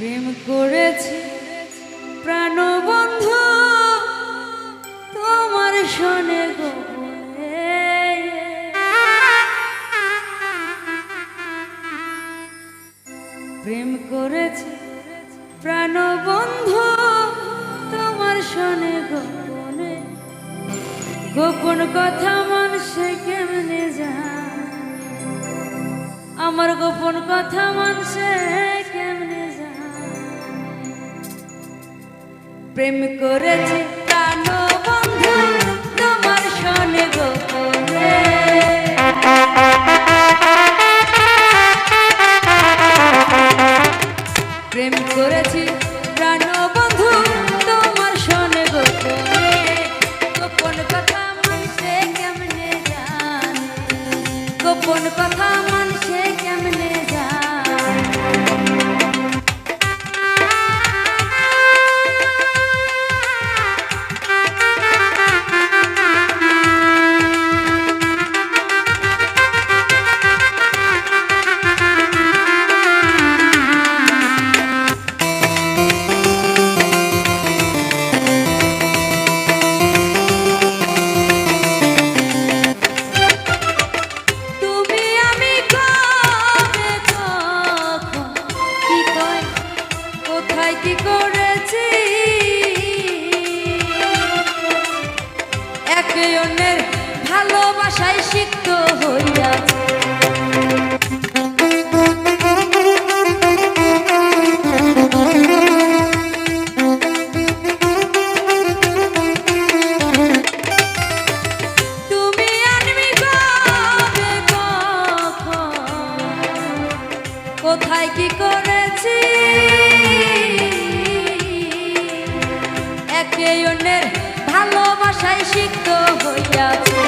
প্রেম করেছি প্রাণবন্ধু তোমার শোনে গোপনে প্রেম করেছি প্রাণবন্ধু তোমার শোনে গোপনে গোপন কথা মানুষে কেমনে যা আমার গোপন কথা মানুষে প্রেম করেছে। করেছি। একে অন্যের ভালোবাসায় সিক্ত হইয়াছে। কোথায় কি করেছি ভালোবাসায় হইয়াছে।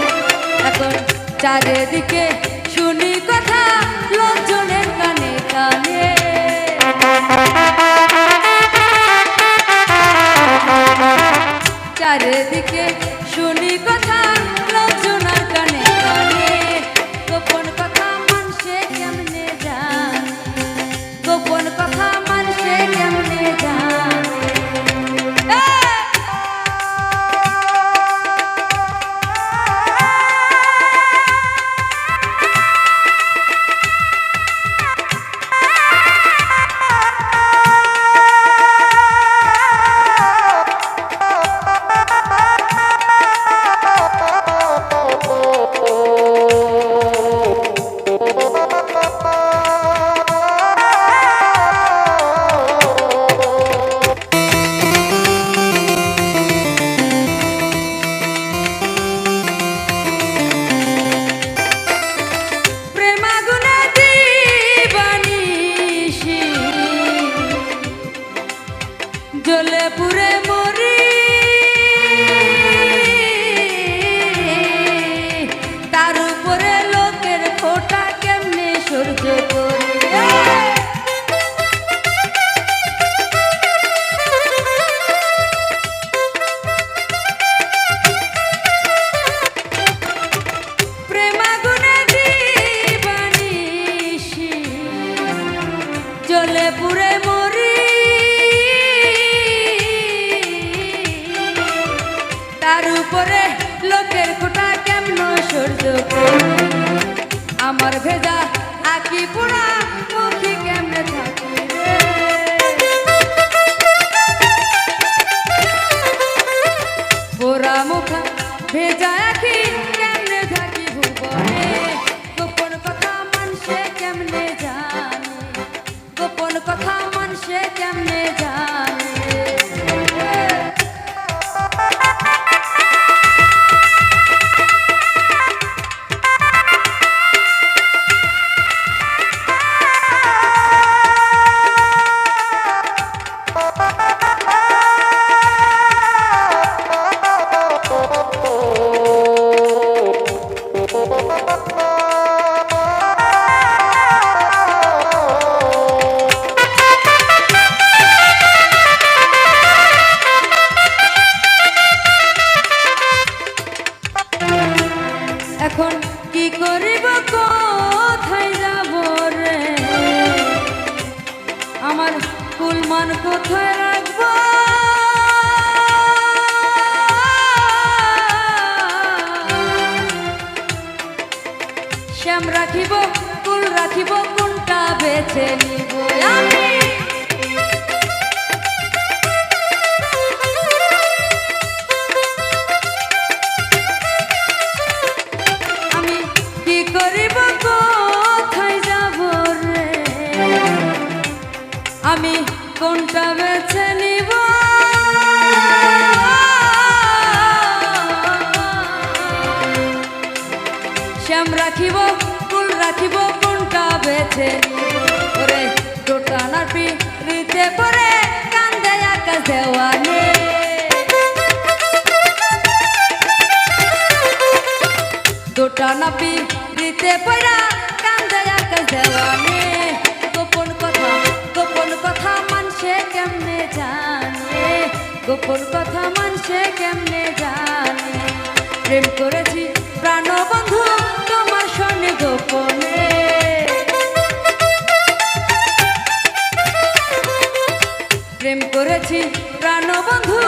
এখন চারিদিকে শুনি কথা লোকজনের কানে কানে। চারিদিকে শুনি কথা তার উপরে লোকের খোটা কেমন সূর্য আমার ভেজা আকি পোড়া মুখি ভেজা কেমনে থাকি ভুবনে? গোপন কথা মানুষে কেমনে জানে? গোপন কথা মানুষে কেমনে এখন কি করিব? কোথায় আমার কোথায় রাখিব কুল রাখিব, কোনটা বেছে নিব? আমি কি করিব, কোথায় যাব আমি কোনটা বেছে নিব? শ্যাম রাখিব কাছে ওরে দোটানার পিড়িতে পরে, কান্দে আকাশ দেওয়ানে দোটানা পিড়িতে পড়া কান্দে আকাশ দেওয়ানে গোপন কথা গোপন কথা মানছে কেমনে জানে? গোপন কথা মানছে কেমনে জানে? প্রেম করেছি প্রাণ বন্ধু তোমার সঙ্গে গোপনে। প্রেম করেছি প্রাণবন্ধু।